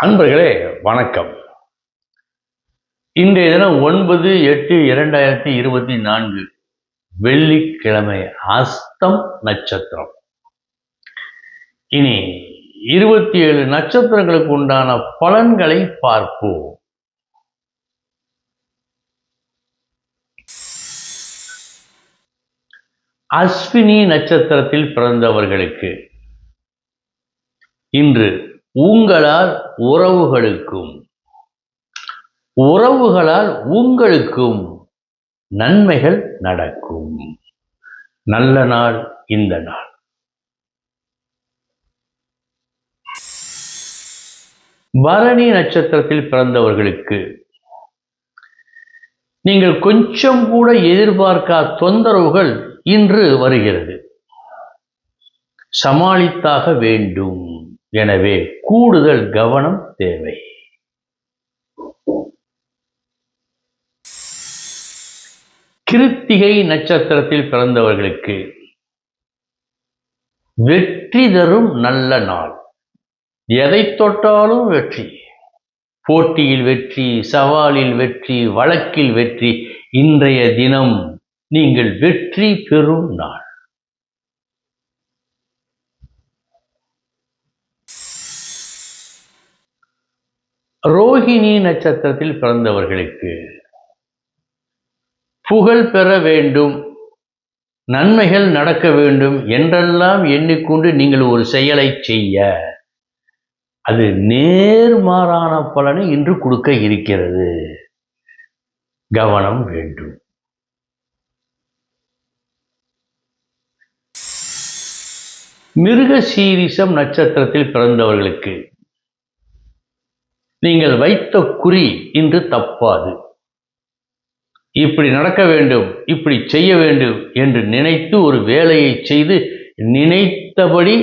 அன்பர்களே வணக்கம். இன்றைய தினம் ஒன்பது எட்டு இரண்டாயிரத்தி இருபத்தி நான்கு வெள்ளிக்கிழமை அஸ்தம் நட்சத்திரம். இனி இருபத்தி ஏழு நட்சத்திரங்களுக்கு உண்டான பலன்களை பார்ப்போம். அஸ்வினி நட்சத்திரத்தில் பிறந்தவர்களுக்கு இன்று உங்களால் உறவுகளுக்கும் உறவுகளால் உங்களுக்கும் நன்மைகள் நடக்கும். நல்ல நாள் இந்த நாள். பரணி நட்சத்திரத்தில் பிறந்தவர்களுக்கு நீங்கள் கொஞ்சம் கூட எதிர்பார்க்காத தொந்தரவுகள் இன்று வருகிறது. சமாளித்தாக வேண்டும். எனவே கூடுதல் கவனம் தேவை. கிருத்திகை நட்சத்திரத்தில் பிறந்தவர்களுக்கு வெற்றி தரும் நல்ல நாள். எதை தொட்டாலும் வெற்றி. போட்டியில் வெற்றி சவாலில் வெற்றி வழக்கில் வெற்றி. இன்றைய தினம் நீங்கள் வெற்றி பெறும் நாள். ரோஹிணி நட்சத்திரத்தில் பிறந்தவர்களுக்கு புகழ் பெற வேண்டும் நன்மைகள் நடக்க வேண்டும் என்றெல்லாம் எண்ணிக்கொண்டு நீங்கள் ஒரு செயலை செய்ய. அது நேர்மாறான பலனை இன்று கொடுக்க இருக்கிறது. கவனம் வேண்டும். மிருக சீரிசம் நட்சத்திரத்தில் பிறந்தவர்களுக்கு நீங்கள் வைத்த குறி இன்று தப்பாது. இப்படி நடக்க வேண்டும் இப்படி செய்ய வேண்டும் என்று நினைத்து ஒரு வேலையை செய்து நினைத்தபடி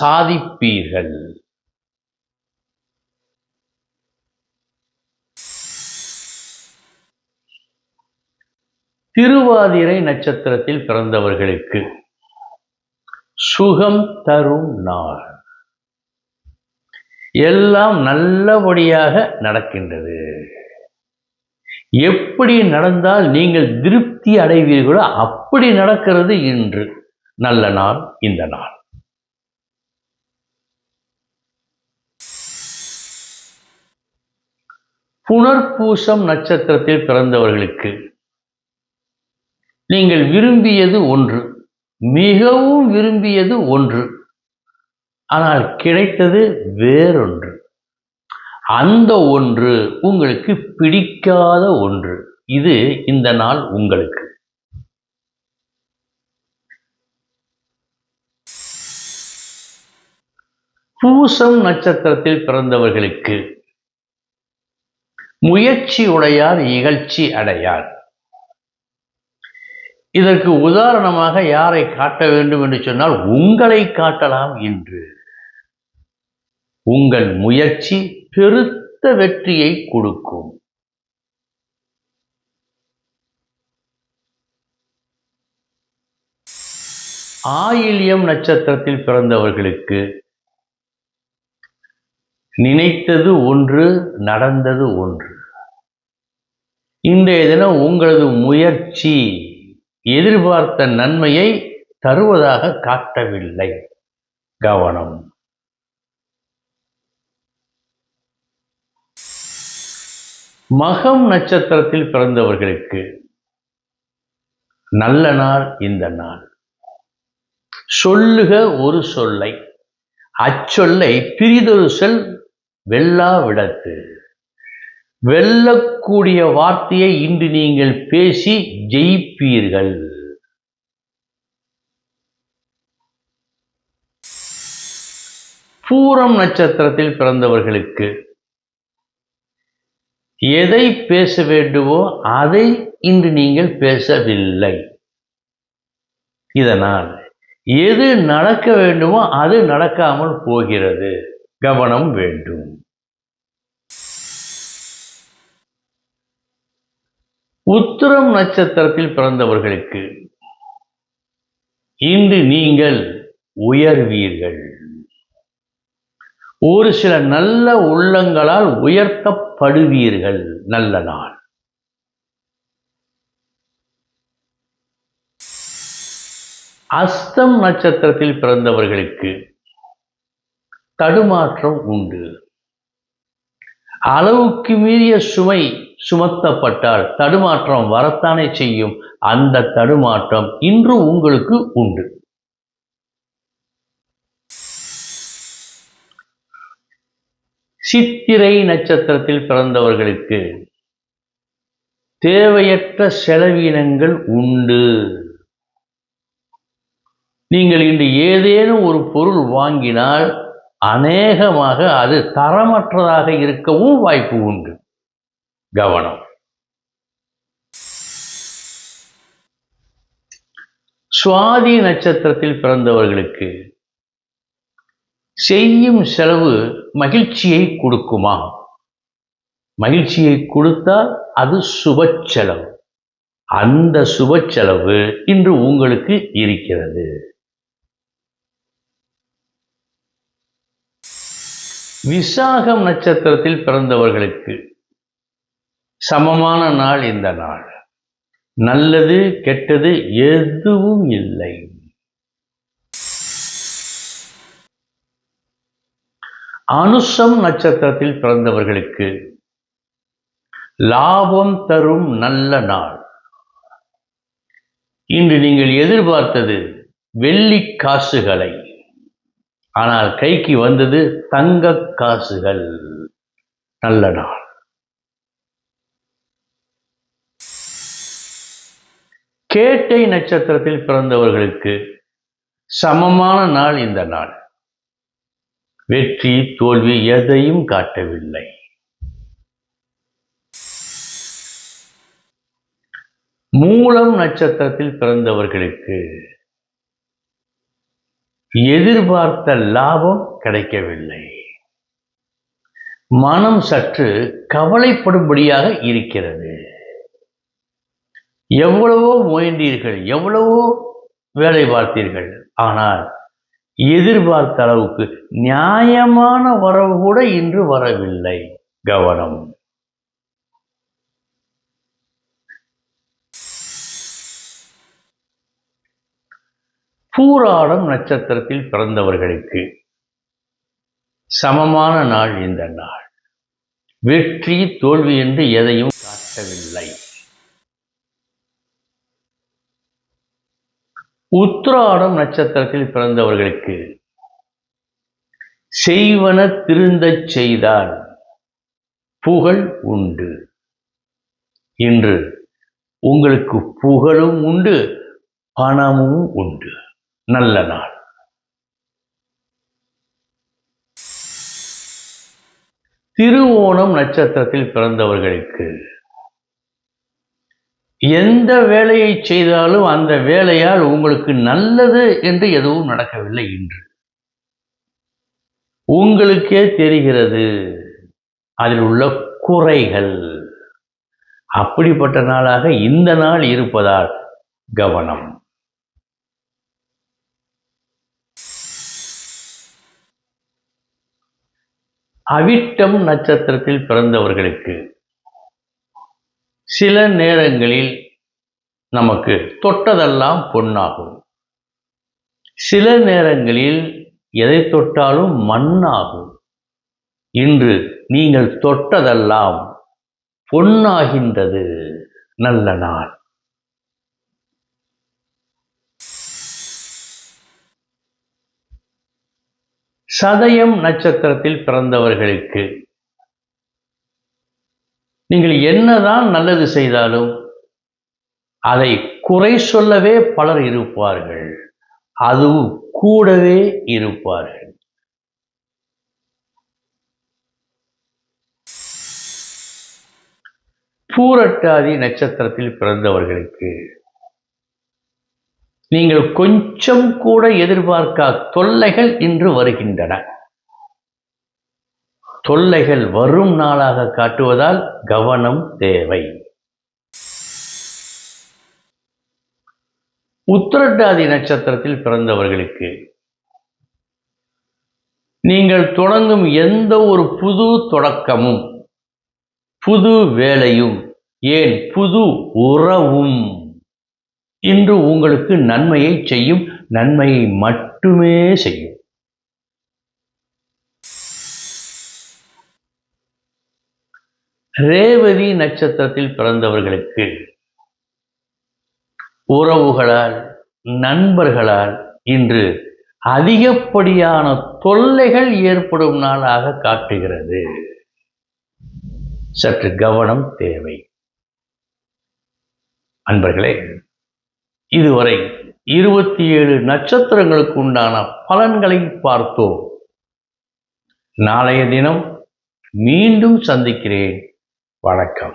சாதிப்பீர்கள். திருவாதிரை நட்சத்திரத்தில் பிறந்தவர்களுக்கு சுகம் தரும் நாள். எல்லாம் நல்லபடியாக நடக்கின்றது. எப்படி நடந்தால் நீங்கள் திருப்தி அடைவீர்களோ அப்படி நடக்கிறது இன்று. நல்ல நாள் இந்த நாள். புனர்பூசம் நட்சத்திரத்தில் பிறந்தவர்களுக்கு நீங்கள் விரும்பியது ஒன்று மிகவும் விரும்பியது ஒன்று. ஆனால் கிடைத்தது வேறொன்று. அந்த ஒன்று உங்களுக்கு பிடிக்காத ஒன்று. இது இந்த நாள் உங்களுக்கு. பூசம் நட்சத்திரத்தில் பிறந்தவர்களுக்கு முயற்சி உடையார் இகழ்ச்சி அடையார். இதற்கு உதாரணமாக யாரை காட்ட வேண்டும் என்று சொன்னால் உங்களை காட்டலாம் என்று உங்கள் முயற்சி பெருத்த வெற்றியை கொடுக்கும். ஆயில்யம் நட்சத்திரத்தில் பிறந்தவர்களுக்கு நினைத்தது ஒன்று நடந்தது ஒன்று. இன்றைய தினம் உங்களது முயற்சி எதிர்பார்த்த நன்மையை தருவதாக காட்டவில்லை. கவனம். மகம் நட்சத்திரத்தில் பிறந்தவர்களுக்கு நல்ல நாள் இந்த நாள். சொல்லுக ஒரு சொல்லை. அச்சொல்லை பிரிதொரு செல் வெல்லா விடத்து. வெல்லக்கூடிய வார்த்தையை இன்று நீங்கள் பேசி ஜெயிப்பீர்கள். பூரம் நட்சத்திரத்தில் பிறந்தவர்களுக்கு எதை பேச வேண்டுமோ அதை இன்று நீங்கள் பேசவில்லை. இதனால் எது நடக்க வேண்டுமோ அது நடக்காமல் போகிறது. கவனம் வேண்டும். உத்திரம் நட்சத்திரத்தில் பிறந்தவர்களுக்கு இன்று நீங்கள் உயர்வீர்கள். ஒரு சில நல்ல உள்ளங்களால் உயர்த்தப்படுவீர்கள். நல்ல நாள். அஸ்தம் நட்சத்திரத்தில் பிறந்தவர்களுக்கு தடுமாற்றம் உண்டு. அளவுக்கு மீறிய சுமை சுமத்தப்பட்டால் தடுமாற்றம் வரத்தானே செய்யும். அந்த தடுமாற்றம் இன்று உங்களுக்கு உண்டு. சித்திரை நட்சத்திரத்தில் பிறந்தவர்களுக்கு தேவையற்ற செலவினங்கள் உண்டு. நீங்கள் இன்று ஏதேனும் ஒரு பொருள் வாங்கினால் அநேகமாக அது தரமற்றதாக இருக்கவும் வாய்ப்பு உண்டு. கவனம். சுவாதி நட்சத்திரத்தில் பிறந்தவர்களுக்கு செய்யும் செலவு மகிழ்ச்சியை கொடுக்குமா? மகிழ்ச்சியை கொடுத்தால் அது சுப செலவு. அந்த சுப செலவு இன்று உங்களுக்கு இருக்கிறது. விசாகம் நட்சத்திரத்தில் பிறந்தவர்களுக்கு சமமான நாள் இந்த நாள். நல்லது கெட்டது எதுவும் இல்லை. அனுஷம் நட்சத்திரத்தில் பிறந்தவர்களுக்கு லாபம் தரும் நல்ல நாள். இன்று நீங்கள் எதிர்பார்த்தது வெள்ளி காசுகளை. ஆனால் கைக்கு வந்தது தங்க காசுகள். நல்ல நாள். கேட்டை நட்சத்திரத்தில் பிறந்தவர்களுக்கு சமமான நாள் இந்த நாள். வெற்றி தோல்வி எதையும் காட்டவில்லை. மூலம் நட்சத்திரத்தில் பிறந்தவர்களுக்கு எதிர்பார்த்த லாபம் கிடைக்கவில்லை. மனம் சற்று கவலைப்படும்படியாக இருக்கிறது. எவ்வளவோ முயன்றீர்கள் எவ்வளவோ வேலை பார்த்தீர்கள் ஆனால் எதிர்பார்த்த அளவுக்கு நியாயமான வரவு கூட இன்று வரவில்லை. கவனம். பூராடம் நட்சத்திரத்தில் பிறந்தவர்களுக்கு சமமான நாள் இந்த நாள். வெற்றி தோல்வி என்று எதையும் காட்டவில்லை. உத்ராடம் நட்சத்திரத்தில் பிறந்தவர்களுக்கு செய்வன திருந்தச் செய்தால் புகழ் உண்டு. இன்று உங்களுக்கு புகழும் உண்டு பணமும் உண்டு. நல்ல நாள். திருவோணம் நட்சத்திரத்தில் பிறந்தவர்களுக்கு எந்த வேலையை செய்தாலும் அந்த வேலையால் உங்களுக்கு நல்லது என்று எதுவும் நடக்கவில்லை இன்று. உங்களுக்கே தெரிகிறது அதில் உள்ள குறைகள். அப்படிப்பட்ட நாளாக இந்த நாள் இருப்பதால் கவனம். அவிட்டம் நட்சத்திரத்தில் பிறந்தவர்களுக்கு சில நேரங்களில் நமக்கு தொட்டதெல்லாம் பொன்னாகும். சில நேரங்களில் எதை தொட்டாலும் மண்ணாகும். இன்று நீங்கள் தொட்டதெல்லாம் பொன்னாகின்றது. நல்ல நாள். சதயம் நட்சத்திரத்தில் பிறந்தவர்களுக்கு நீங்கள் என்னதான் நல்லது செய்தாலும் அதை குறை சொல்லவே பலர் இருப்பார்கள். அதுவும் கூடவே இருப்பார்கள். பூரட்டாதி நட்சத்திரத்தில் பிறந்தவர்களுக்கு நீங்கள் கொஞ்சம் கூட எதிர்பார்க்கா தொல்லைகள் இன்று வருகின்றன. தொல்லைகள் வரும் நாளாக காட்டுவதால் கவனம் தேவை. உத்திரட்டாதி நட்சத்திரத்தில் பிறந்தவர்களுக்கு நீங்கள் தொடங்கும் எந்த ஒரு புது தொடக்கமும் புது வேலையும் ஏன் புது உறவும் இன்று உங்களுக்கு நன்மையை செய்யும் நன்மையை மட்டுமே செய்யும். ரேவதி நட்சத்திரத்தில் பிறந்தவர்களுக்கு உறவுகளால் நண்பர்களால் இன்று அதிகப்படியான தொல்லைகள் ஏற்படும் நாளாக காட்டுகிறது. சற்று கவனம் தேவை. அன்பர்களே இதுவரை இருபத்தி ஏழு நட்சத்திரங்களுக்கு உண்டான பலன்களை பார்த்தோம். நாளைய தினம் மீண்டும் சந்திக்கிறேன். வணக்கம்.